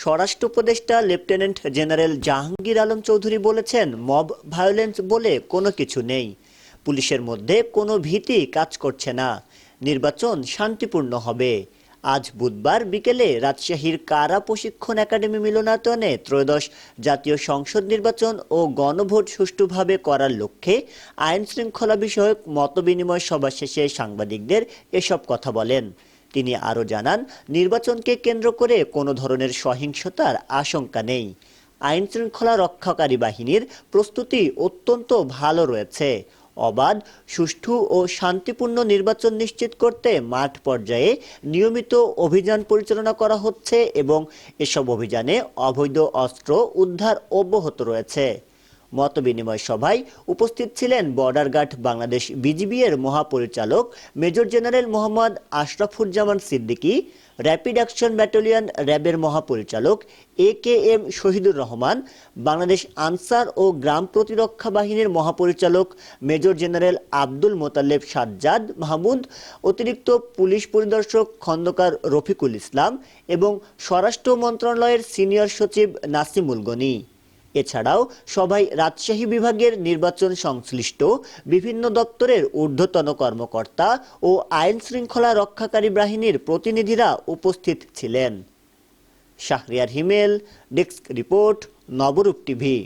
স্বরাষ্ট্র উপদেষ্টা lieutenant general Jahangir Alam Chowdhury বলেছেন, মব ভায়োলেন্স বলে কোনো কিছু নেই। পুলিশের মধ্যে কোনো ভীতি কাজ করছে না। নির্বাচন শান্তিপূর্ণ হবে। আজ বুধবার বিকেলে রাজশাহীর কারা প্রশিক্ষণ একাডেমি মিলনায়তনে ত্রয়োদশ জাতীয় সংসদ নির্বাচন ও গণভোট সুষ্ঠুভাবে করার লক্ষ্যে আইন শৃঙ্খলা বিষয়ক মতবিনিময় সভা শেষে সাংবাদিকদের এসব কথা বলেন। তিনি আরও জানান, নির্বাচনকে কেন্দ্র করে কোনো ধরনের সহিংসতার আশঙ্কা নেই। আইন শৃঙ্খলা রক্ষাকারী বাহিনীর প্রস্তুতি অত্যন্ত ভালো রয়েছে। অবাধ, সুষ্ঠু ও শান্তিপূর্ণ নির্বাচন নিশ্চিত করতে মাঠ পর্যায়ে নিয়মিত অভিযান পরিচালনা করা হচ্ছে এবং এসব অভিযানে অবৈধ অস্ত্র উদ্ধার অব্যাহত রয়েছে। মতবিনিময় সভায় উপস্থিত ছিলেন বর্ডার গার্ড বাংলাদেশ বিজিবি এর মহাপরিচালক major general Mohammad Ashrafuzzaman Siddiqui, rapid action battalion র্যাবের মহাপরিচালক A K M Shahidur Rahman, Bangladesh Ansar ও গ্রাম প্রতিরক্ষা বাহিনীর মহাপরিচালক মেজর জেনারেল আব্দুল মোতালেব সাজ্জাদ, মাহমুদ, অতিরিক্ত পুলিশ পরিদর্শক খন্দকার রফিকুল ইসলাম এবং স্বরাষ্ট্র মন্ত্রণালয়ের সিনিয়র সচিব নাসিমুল গনি। এছাড়াও সভায় রাজশাহী বিভাগের নির্বাচন সংশ্লিষ্ট বিভিন্ন দপ্তরের ঊর্ধ্বতন কর্মকর্তা ও আইন শৃঙ্খলা রক্ষাকারী বাহিনীর প্রতিনিধিরা উপস্থিত ছিলেন। Shahriar Himel, desk report, Noborup TV.